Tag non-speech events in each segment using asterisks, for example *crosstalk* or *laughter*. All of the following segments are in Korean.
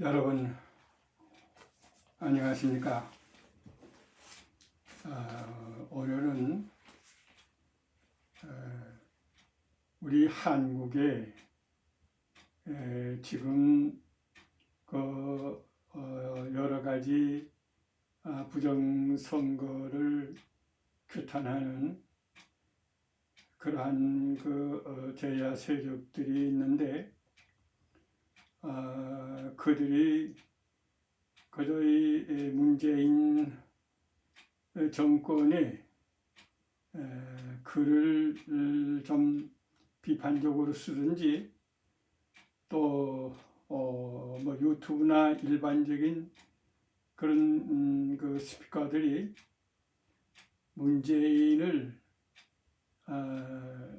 여러분 안녕하십니까? 어, 오늘은 어, 우리 한국에 에, 지금 그 어, 여러 가지 아, 부정 선거를 규탄하는 그러한 그 어, 제야 세력들이 있는데 아, 그들이 이 문재인 정권의 에, 글을 좀 비판적으로 쓰든지 또 어, 뭐 유튜브나 일반적인 그런 음, 그 스피커들이 문재인을 아,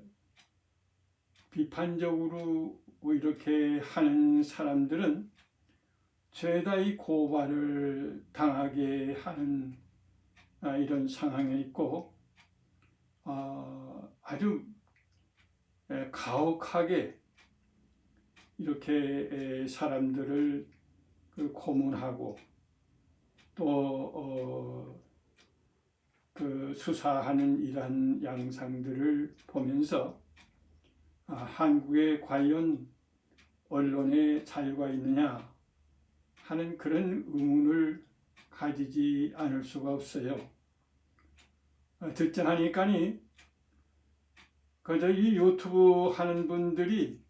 비판적으로 이렇게 하는 사람들은 죄다 이 고발을 당하게 하는 아, 이런 상황에 있고 아, 아주 에, 가혹하게 이렇게 에, 사람들을 그 고문하고 또 어, 그 수사하는 이러한 양상들을 보면서 아, 한국에 과연 언론의 자유가 있느냐 하는 그런 의문을 가지지 않을 수가 없어요. 어, 듣자 하니까니 그저 이 유튜브 하는 분들이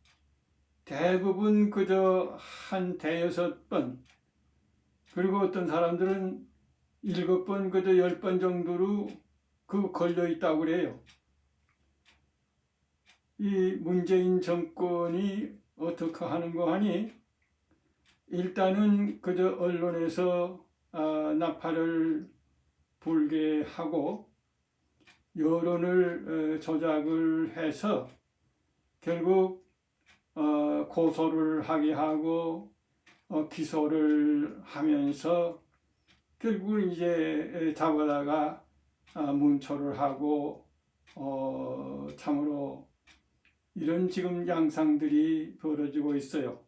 대부분 그저 한 대여섯 번 그리고 어떤 사람들은 일곱 번 그저 열 번 정도로 그 걸려 있다고 그래요. 이 문재인 정권이 어떻게 하는 거 하니? 일단은 그저 언론에서 아, 나팔을 불게 하고 여론을 어, 조작을 해서 결국 어, 고소를 하게 하고 어, 기소를 하면서 결국은 이제 잡아다가 아, 문초를 하고 어, 참으로 이런 지금 양상들이 벌어지고 있어요.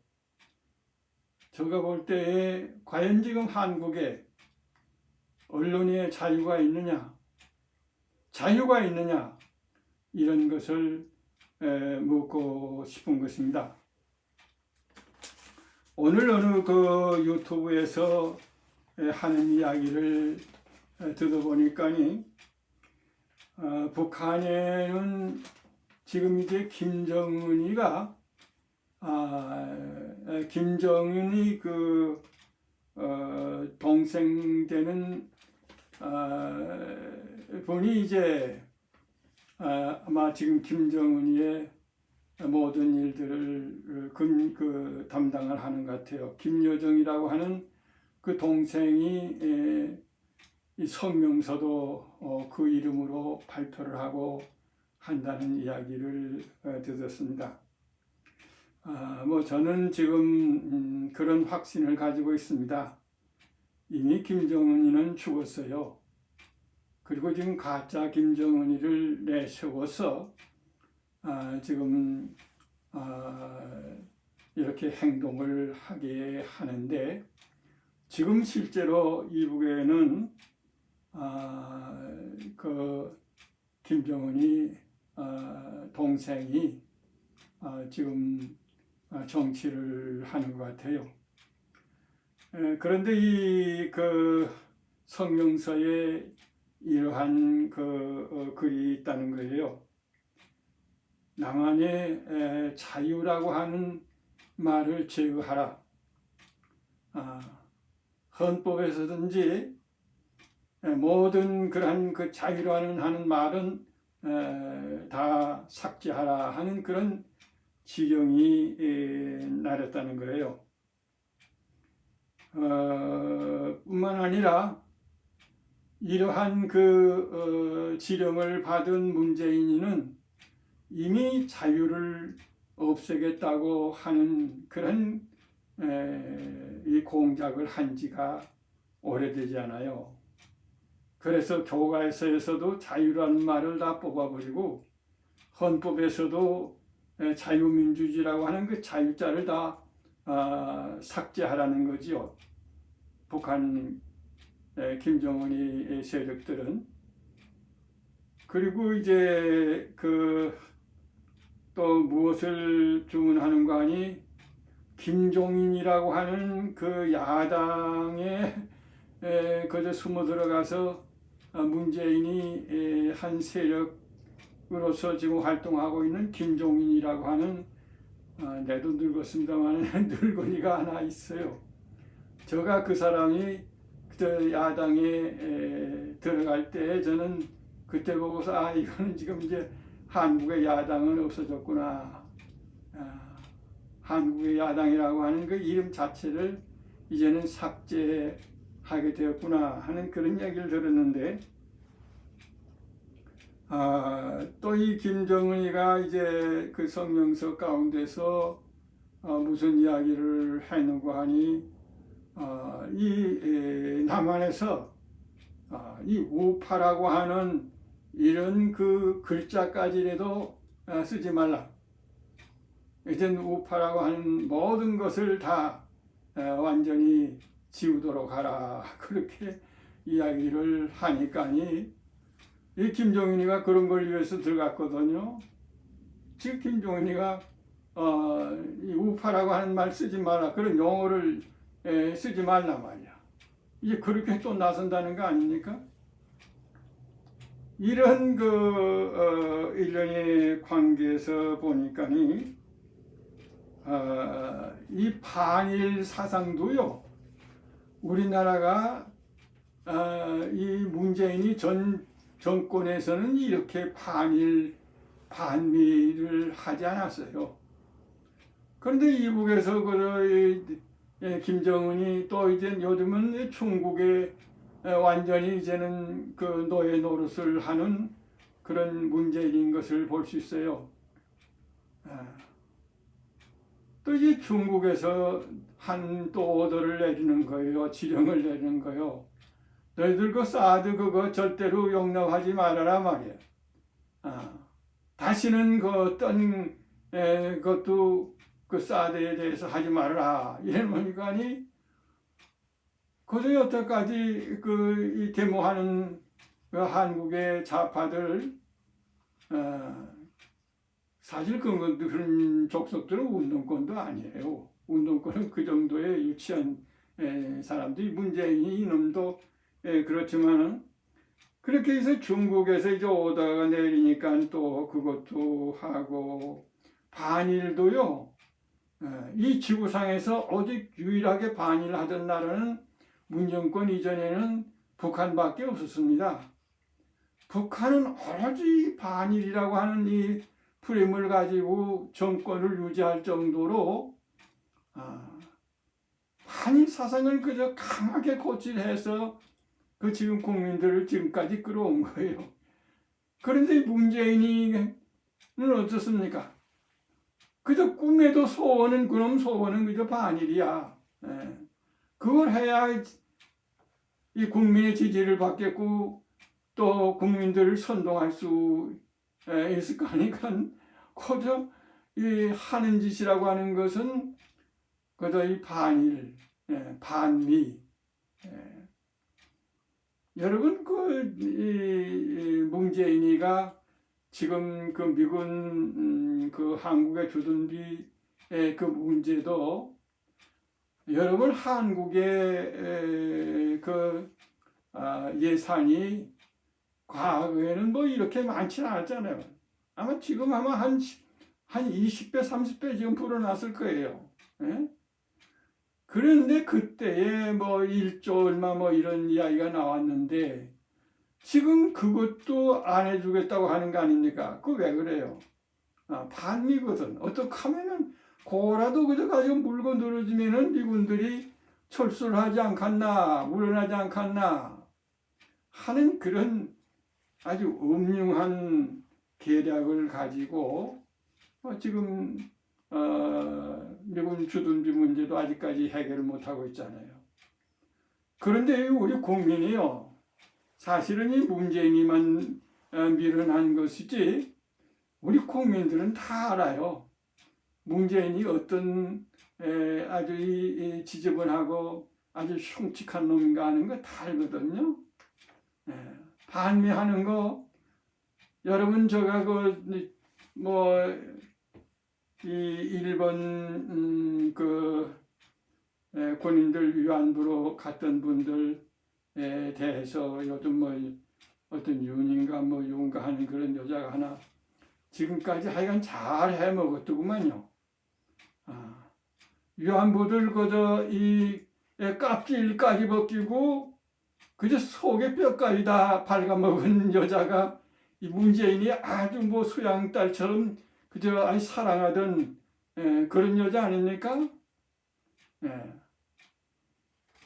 제가 볼 때에 과연 지금 한국에 언론의 자유가 있느냐, 자유가 있느냐 이런 것을 에, 묻고 싶은 것입니다. 오늘 어느 그 유튜브에서 에, 하는 이야기를 에, 들어보니까니 어, 북한에는 지금 이제 김정은이가 아, 에, 김정은이 그 어, 동생 되는 아, 분이 이제 아, 아마 지금 김정은이의 모든 일들을 그, 그 담당을 하는 것 같아요. 김여정이라고 하는 그 동생이 에, 이 성명서도 어, 그 이름으로 발표를 하고 한다는 이야기를 어, 듣었습니다. 아, 뭐 저는 지금 음, 그런 확신을 가지고 있습니다. 이미 김정은이는 죽었어요. 그리고 지금 가짜 김정은이를 내세워서 아, 지금 아, 이렇게 행동을 하게 하는데 지금 실제로 이북에는 아, 그 김정은이 아, 동생이 아, 지금 아, 정치를 하는 것 같아요. 에, 그런데 이 그 성명서에 이러한 그 어, 글이 있다는 거예요. 나만의 에, 자유라고 하는 말을 제거하라. 아, 헌법에서든지 에, 모든 그러한 그 자유라는 하는 말은 에, 다 삭제하라 하는 그런 지령이 에, 나렸다는 거예요. 어, 뿐만 아니라 이러한 그 어, 지령을 받은 문재인이는 이미 자유를 없애겠다고 하는 그런 에, 이 공작을 한 지가 오래되지 않아요. 그래서 교과서에서도 자유라는 말을 다 뽑아버리고 헌법에서도 에, 자유민주주의라고 하는 그 자유자를 다 아, 삭제하라는 거지요. 북한 에, 김정은이 세력들은 그리고 이제 그 또 무엇을 주문하는 거 아니 김종인이라고 하는 그 야당에 에, 그저 숨어 들어가서 아, 문재인이 에, 한 세력으로서 지금 활동하고 있는 김종인이라고 하는 아, 내도 늙었습니다만 *laughs* 늙은이가 하나 있어요. 저가 그 사람이 그때 야당에 에, 들어갈 때 저는 그때 보고서 아 이거는 지금 이제 한국의 야당은 없어졌구나. 아, 한국의 야당이라고 하는 그 이름 자체를 이제는 삭제 하게 되었구나 하는 그런 얘기를 들었는데 아, 또 이 김정은이가 이제 그 성명서 가운데서 어, 무슨 이야기를 했는고 하니 어, 이 에, 남한에서 어, 이 우파라고 하는 이런 그 글자까지라도 어, 쓰지 말라. 이젠 우파라고 하는 모든 것을 다 어, 완전히 지우도록 하라. *laughs* 그렇게 이야기를 하니까니 이 김종인이가 그런 걸 위해서 들어갔거든요. 지금 김종인이가 어, 이 우파라고 하는 말 쓰지 마라. 그런 용어를 에, 쓰지 말라 말이야. 이제 그렇게 또 나선다는 거 아닙니까? 이런 그 어, 일련의 관계에서 보니까니 어, 이 반일 사상도요. 우리나라가 어, 이 문재인이 전 정권에서는 이렇게 반일 반미를 하지 않았어요. 그런데 이북에서 그 예, 김정은이 또 이제 요즘은 중국에 에, 완전히 이제는 그 노예 노릇을 하는 그런 문제인 것을 볼 수 있어요. 아, 또 이제 중국에서 한 또 오더를 내리는 거예요. 지령을 내리는 거예요. 너희들 그 사드 그거 절대로 용납하지 말아라 말이야. 아, 다시는 그 어떤 에, 것도 그 사드에 대해서 하지 말아라. 이러니까 아니 그저 여태까지 그 이 데모하는 그 한국의 좌파들 어, 사실 그런 그런 족속들은 운동권도 아니에요. 운동권은 그 정도의 유치한 에, 사람들이 문재인이 이놈도 에, 그렇지만은 그렇게 해서 중국에서 이제 오다가 내리니까 또 그것도 하고 반일도요. 어, 이 지구상에서 오직 유일하게 반일하던 나라는 문정권 이전에는 북한밖에 없었습니다. 북한은 오로지 반일이라고 하는 이 프레임을 가지고 정권을 유지할 정도로 아, 반일 사상을 그저 강하게 고질해서 그 지금 국민들을 지금까지 끌어온 거예요. 그런데 문재인이는 어떻습니까? 그저 꿈에도 소원은 그놈 소원은 그저 반일이야. 예. 그걸 해야 이 국민의 지지를 받겠고 또 국민들을 선동할 수 있을 거 아니까 그저 이 하는 짓이라고 하는 것은 그저 이 반일, 예, 반미. 예. 여러분 그 이, 문재인이가 지금 그 미군 음, 그 한국의 주둔비의 그 문제도 여러분 한국의 그 아, 예산이 과거에는 뭐 이렇게 많지는 않았잖아요. 아마 지금 아마 한, 한 20배, 30배 지금 불어났을 거예요. 예? 그런데 그때에 뭐 1조 얼마 뭐 이런 이야기가 나왔는데 지금 그것도 안 해주겠다고 하는 거 아닙니까? 그 왜 그래요? 아, 반미거든. 어떻게 하면은 고라도 그저 가지고 물고 늘어지면은 미군들이 철수를 하지 않겠나, 물러나지 않겠나 하는 그런 아주 음흉한 계략을 가지고 어, 지금 어, 미군 주둔비 문제도 아직까지 해결을 못하고 있잖아요. 그런데 우리 국민이요, 사실은 이 문재인이만 어, 밀어난 것이지, 우리 국민들은 다 알아요. 문재인이 어떤 에, 아주 이, 이 지저분하고 아주 흉측한 놈인가 하는 거 다 알거든요. 예, 반미하는 거 여러분 제가 그뭐 이 일본 음, 그 에, 군인들 위안부로 갔던 분들에 대해서 요즘 뭐 어떤 윤인가 뭐 윤가 하는 그런 여자가 하나 지금까지 하여간 잘 해먹었더구만요. 아, 위안부들 그저 이 에, 껍질까지 벗기고 그저 속에 뼈까지 다 발가먹은 여자가 이 문재인이 아주 뭐 수양 딸처럼 그저 아주 사랑하던 에, 그런 여자 아닙니까? 예.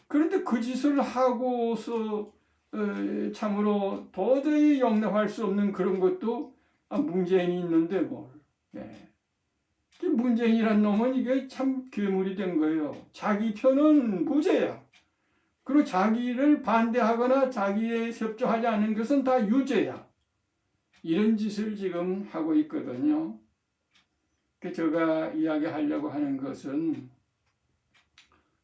그런데 그 짓을 하고서 어, 참으로 도저히 용납할 수 없는 그런 것도 아, 문재인이 있는데 뭘. 예. 이 문재인이란 놈은 이게 참 괴물이 된 거예요. 자기 편은 무죄야. 그리고 자기를 반대하거나 자기에 협조하지 않은 것은 다 유죄야. 이런 짓을 지금 하고 있거든요. 그 제가 이야기하려고 하는 것은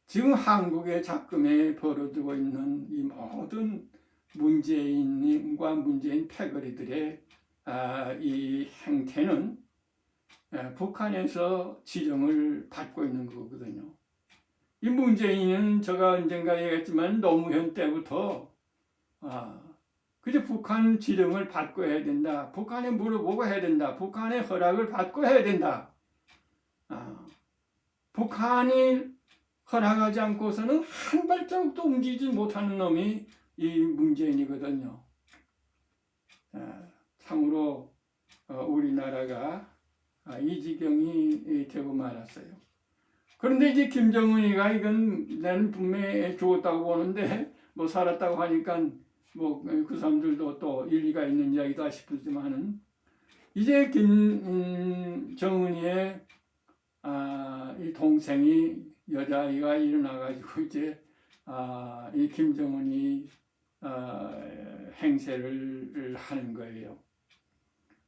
지금 한국의 작금에 벌어지고 있는 이 모든 문재인과 문재인 패거리들의 아, 이 행태는 예, 북한에서 지령을 받고 있는 거거든요. 이 문재인은 제가 언젠가 얘기했지만 노무현 때부터 아, 그저 북한 지령을 받고 해야 된다. 북한에 물어보고 해야 된다. 북한의 허락을 받고 해야 된다. 아, 북한이 허락하지 않고서는 한 발자국도 움직이지 못하는 놈이 이 문재인이거든요. 아, 참으로 어, 우리나라가 아, 이 지경이 되고 말았어요. 그런데 이제 김정은이가 이건 나는 분명히 죽었다고 보는데 뭐 살았다고 하니까 뭐 그 사람들도 또 일리가 있는 이야기다 싶지만은 이제 김정은이의 아, 이 동생이 여자아이가 일어나가지고 *laughs* 이제 아, 이 김정은이 아, 행세를 하는 거예요.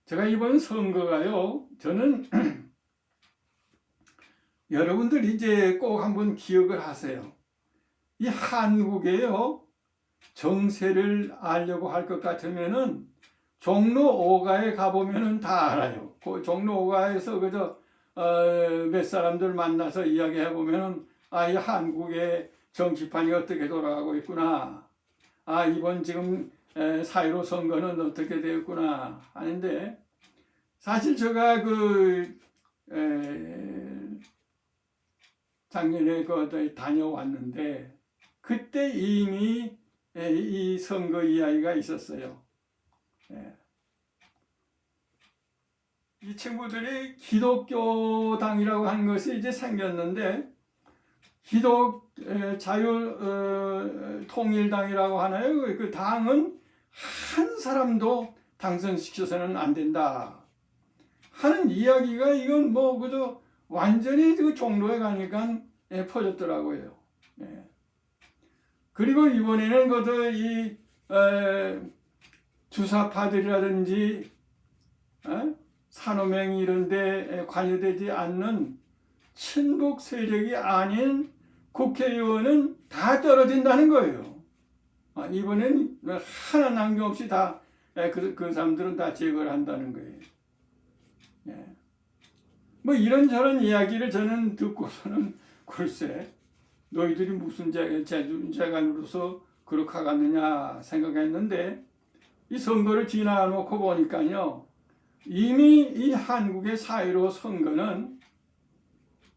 제가 이번 선거가요, 저는 *clears throat* 여러분들 이제 꼭 한번 기억을 하세요. 이 한국에요, 정세를 알려고 할 것 같으면은 종로 5가에 가보면은 다 알아요. 그 종로 5가에서 그저 어, 몇 사람들 만나서 이야기해 보면은 아, 이 한국의 정치판이 어떻게 돌아가고 있구나. 아, 이번 지금 에, 사회로 선거는 어떻게 되었구나 하는데 사실 제가 그 에, 작년에 그 다녀왔는데 그때 이미 에, 이 선거 이야기가 있었어요. 예. 이 친구들이 기독교당이라고 하는 것이 이제 생겼는데 기독 에, 자유 어, 통일당이라고 하나요? 그, 그 당은 한 사람도 당선시켜서는 안 된다 하는 이야기가 이건 뭐 그저 완전히 그 종로에 가니까 예, 퍼졌더라고요. 예. 그리고 이번에는 그저 이 에, 주사파들이라든지 에? 산호맹 이런 데 관여되지 않는 친북 세력이 아닌 국회의원은 다 떨어진다는 거예요. 아, 이번엔 하나 남김없이 다, 그, 그 사람들은 다 제거를 한다는 거예요. 예. 뭐 이런저런 이야기를 저는 듣고서는 *laughs* 글쎄, 너희들이 무슨 재간으로서 그렇게 하겠느냐 생각했는데, 이 선거를 지나놓고 보니까요, 이미 이 한국의 사회로 선거는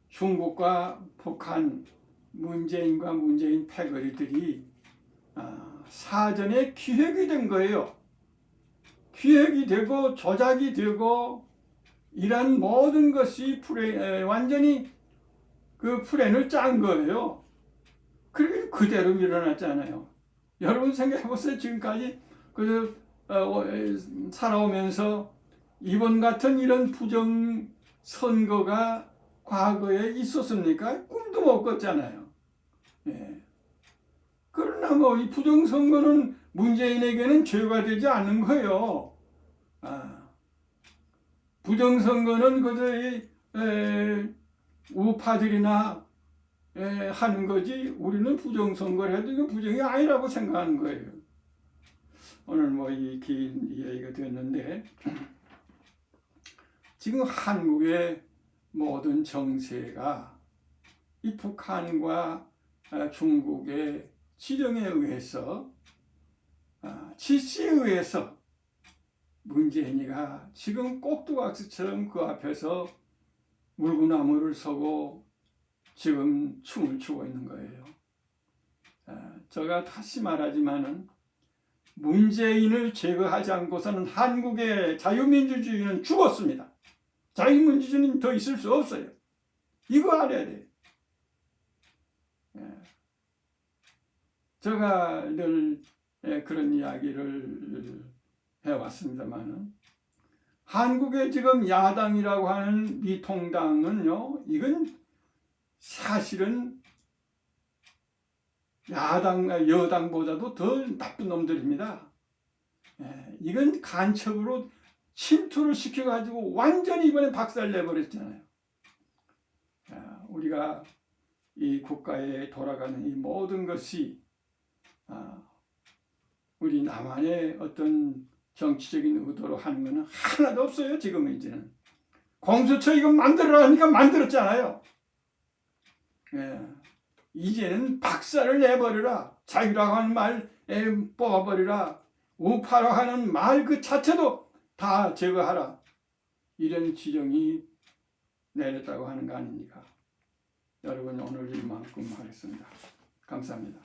중국과 북한, 문재인과 문재인 패거리들이 아, 사전에 기획이 된 거예요. 기획이 되고 조작이 되고 이런 모든 것이 완전히 그 플랜을 짠 거예요. 그게 그대로 일어났잖아요. 여러분 생각해보세요. 지금까지 그 어, 살아오면서 이번 같은 이런 부정 선거가 과거에 있었습니까? 꿈도 못 꿨잖아요. 예. 그러나 뭐 이 부정 선거는 문재인에게는 죄가 되지 않는 거예요. 아. 부정 선거는 그저 이, 에, 우파들이나 에, 하는 거지 우리는 부정선거를 해도 이거 부정이 아니라고 생각하는 거예요. 오늘 뭐 이 긴 이야기가 됐는데 지금 한국의 모든 정세가 이 북한과 아, 중국의 지령에 의해서 아, 지시에 의해서 문재인이가 지금 꼭두각시처럼 그 앞에서 물구나무를 서고 지금 춤을 추고 있는 거예요. 아, 제가 다시 말하지만은 문재인을 제거하지 않고서는 한국의 자유민주주의는 죽었습니다. 자유민주주의는 더 있을 수 없어요. 이거 알아야 돼요. 예. 제가 늘 예, 그런 이야기를 해왔습니다만은 한국의 지금 야당이라고 하는 미통당은요, 이건 사실은 야당, 여당보다도 더 나쁜 놈들입니다. 예, 이건 간첩으로 침투를 시켜가지고 완전히 이번에 박살 내버렸잖아요. 야, 우리가 이 국가에 돌아가는 이 모든 것이 아, 우리 남한의 어떤 정치적인 의도로 하는 것은 하나도 없어요. 지금 이제는 공수처 이거 만들어라니까 만들었잖아요. 예. 이제는 박살을 내버려라. 자유라고 하는 말 에, 뽑아버리라. 우파라고 하는 말 그 자체도 다 제거하라. 이런 지령이 내렸다고 하는 거 아닙니까? 여러분 오늘 이만큼 하겠습니다. 감사합니다.